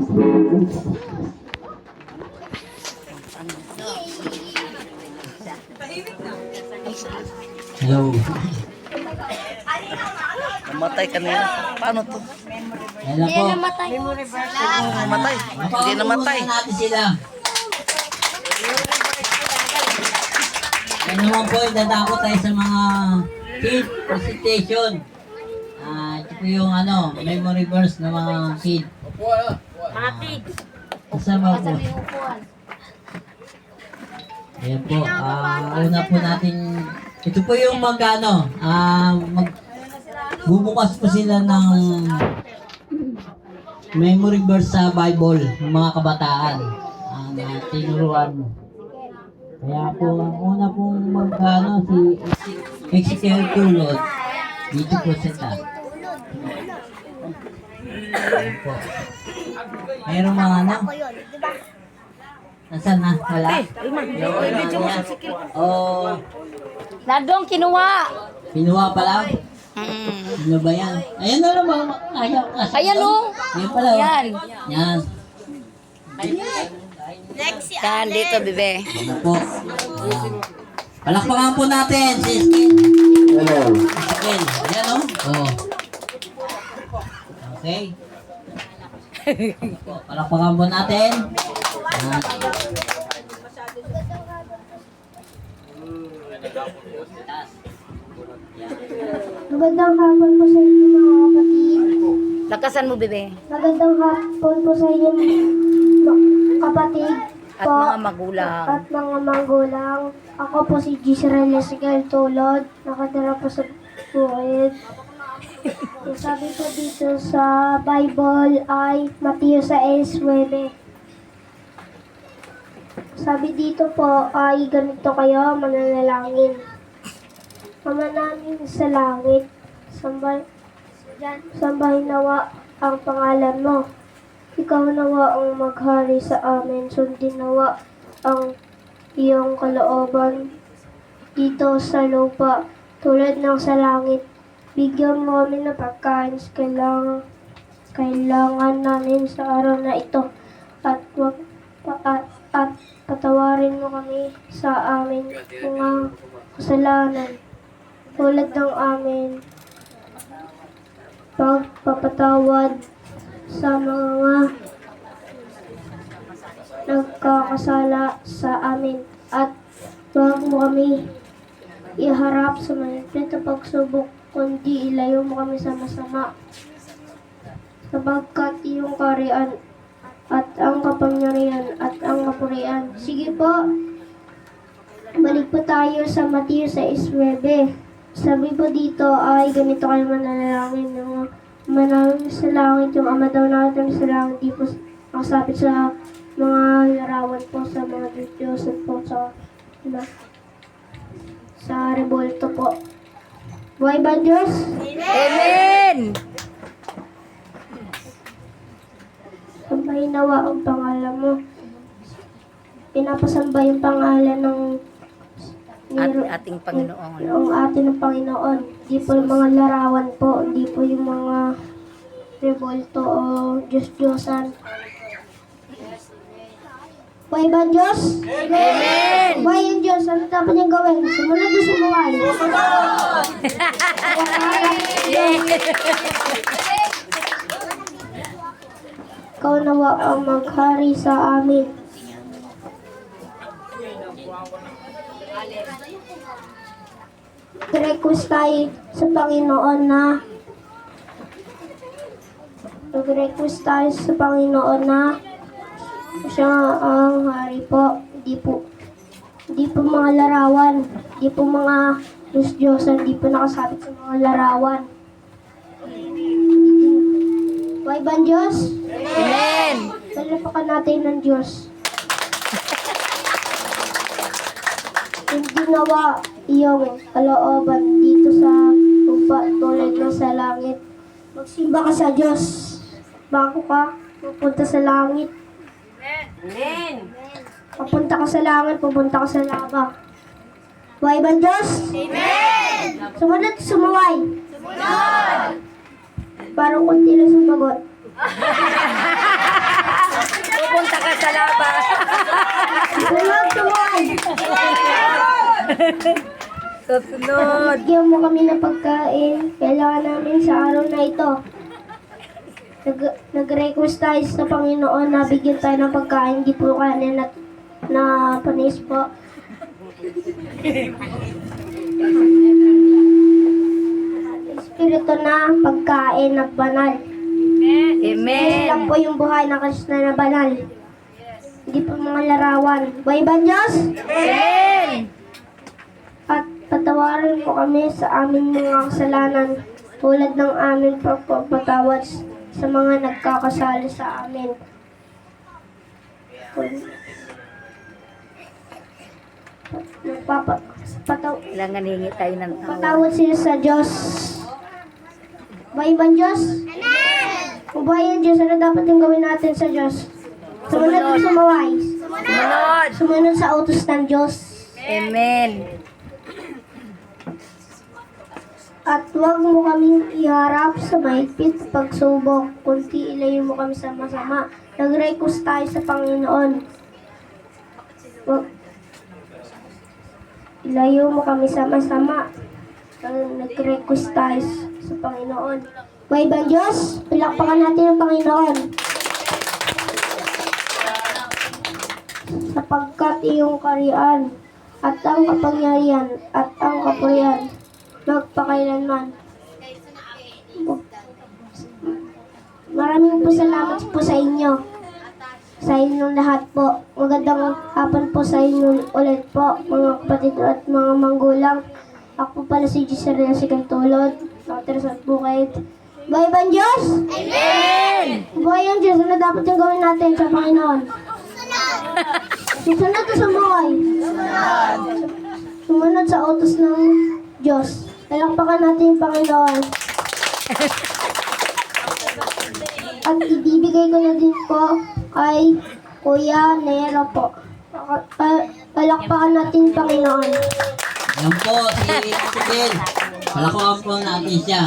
Hello. Namatay kanina. Paano to? Hello po. Namatay. Hindi namatay. Natin sila. Yan naman po, dadako tayo sa mga kid presentation. Ah, ito po yung ano, memory verse ng mga kid. Matig. Kasama po. Ayan po, ah, una po natin, ito po yung mag ano, ah, mag, bubukas po sila ng memory verse sa Bible ng mga kabataan. Ang uh, tinuruan mo. Kaya po, ang una pong mag ano, si Ezekiel Tulod, dito po sila. Ayan po. Mayroong mga ano, Nasaan na? Wala? Oh, Ladong kinuha. kinuha pa lang? Mm. Ano ba yan? Ayan na naman. Ayaw kasi. Ayan o. Ayan pala. oh. Yan. Yan. Yan, dito, bebe. Ano po? Ayan. Palakpakan po natin si Skin. Skin. Ayan o. Oh. Okay. Po, Palakpakan po natin. Magandang hapon po sa inyo mga kapatid. Lakasan mo, bebe. Magandang hapon po sa inyo mga kapatid At po mga magulang. at mga magulang. Ako po si Gisrael Esigal Tulod. Nakatira po sa bukid. Ang sabi po dito sa Bible ay Mateo 6.9. Sabi dito po ay ganito kayo mananalangin. Ama namin sa langit, sambay, sambahin nawa ang pangalan mo. Ikaw nawa ang maghari sa amin, sundin nawa ang iyong kalooban dito sa lupa, tulad ng sa langit. Bigyan mo kami ng pagkain sa kailangan, kailangan namin sa araw na ito. At wag pa, at, at patawarin mo kami sa aming mga kasalanan. Tulad ng amin pagpapatawad sa mga nagkakasala sa amin. At huwag mo kami iharap sa na pagsubok kundi ilayo mo kami sa masama sabagkat iyong karian at ang kapangyarihan at ang kapurian. Sige po, balik po tayo sa Mateo 6.9. Sabi po dito ay ganito kayo mananalangin ng manalangin sa langit, yung ama daw natin sa langit, di po nakasapit sa mga larawan po sa mga Diyos po sa na, sa rebolto po. Buhay ba Diyos? Amen! Sambahin nawa ang pangalan mo. Pinapasamba yung pangalan ng At ating Panginoon. ang atin ng Panginoon. Di po yung mga larawan po, di po yung mga revolto o Diyos-Diyosan. Buhay ba ang Diyos? Amen! Buhay ang Diyos. Ano dapat niyang gawin? Sumunod na sumuhay. Ikaw nawa ang maghari sa amin. Request tayo sa Panginoon na Nag-request tayo sa Panginoon na siya ang hari po. Di po di po mga larawan, di po mga Diyos-Diyosan, di po nakasabit sa mga larawan. Why ba ang Diyos? Amen! Palapakan natin ng Diyos. Hindi nawa iyong kalooban dito sa lupa tulad ng sa langit. Magsimba ka sa Diyos. Bago ka pupunta sa langit. Amen. Papunta ka sa langit, pupunta ka sa laba. Buhay bang Diyos? Amen! Sumunod, sumuway. Sumunod! Parang kunti lang sumagot. pupunta ka sa laba. Sumunod, sumuway. Susunod. Bigyan mo kami ng pagkain. Kailangan namin sa araw na ito. Nag, nag-request tayo sa Panginoon na bigyan tayo ng pagkain. Hindi po kanin na, na panis po. Espiritu na pagkain na banal. Kasi Amen. lang po yung buhay ng Kristo na banal. Hindi po mga larawan. Bay ba Diyos? Amen. At patawarin mo kami sa aming mga kasalanan tulad ng aming pagpapatawad sa mga nagkakasala sa amin. Nagpapa, pataw, Kailangan hingi tayo ng tawad. patawad sila sa Diyos. Bahay ba ang Diyos? Kung bahay ang Diyos, ano dapat yung gawin natin sa Diyos? Sumunod o sumaway? Sumunod. Sumunod sa utos ng Diyos. Amen. At huwag mo kaming iharap sa mahigpit na pagsubok, kundi ilayo mo kami sa masama. Nag-request tayo sa Panginoon. Huwag, ilayo mo kami sa masama. Nag- Nag-request tayo sa Panginoon. May ibang Diyos, pilakpakan natin ang Panginoon. Sapagkat iyong kariyan at ang kapangyarihan at ang kapurihan magpakailanman. Maraming po salamat po sa inyo. Sa inyong lahat po. Magandang hapon po sa inyo ulit po, mga kapatid at mga manggulang. Ako pala si Giselle si Tulod, nakatira sa Bukid. Buhay ba ang Diyos? Amen. Buhay ang Diyos. Ano dapat yung gawin natin sa Panginoon? Susunod o sumuhay? Sumunod sa utos ng Diyos. Talakpakan natin yung Panginoon. At ibibigay ko na din po kay Kuya Nero po. Pa- pa- Palakpakan natin Panginoon. Yan po, si Isabel. Palakuhan po natin siya.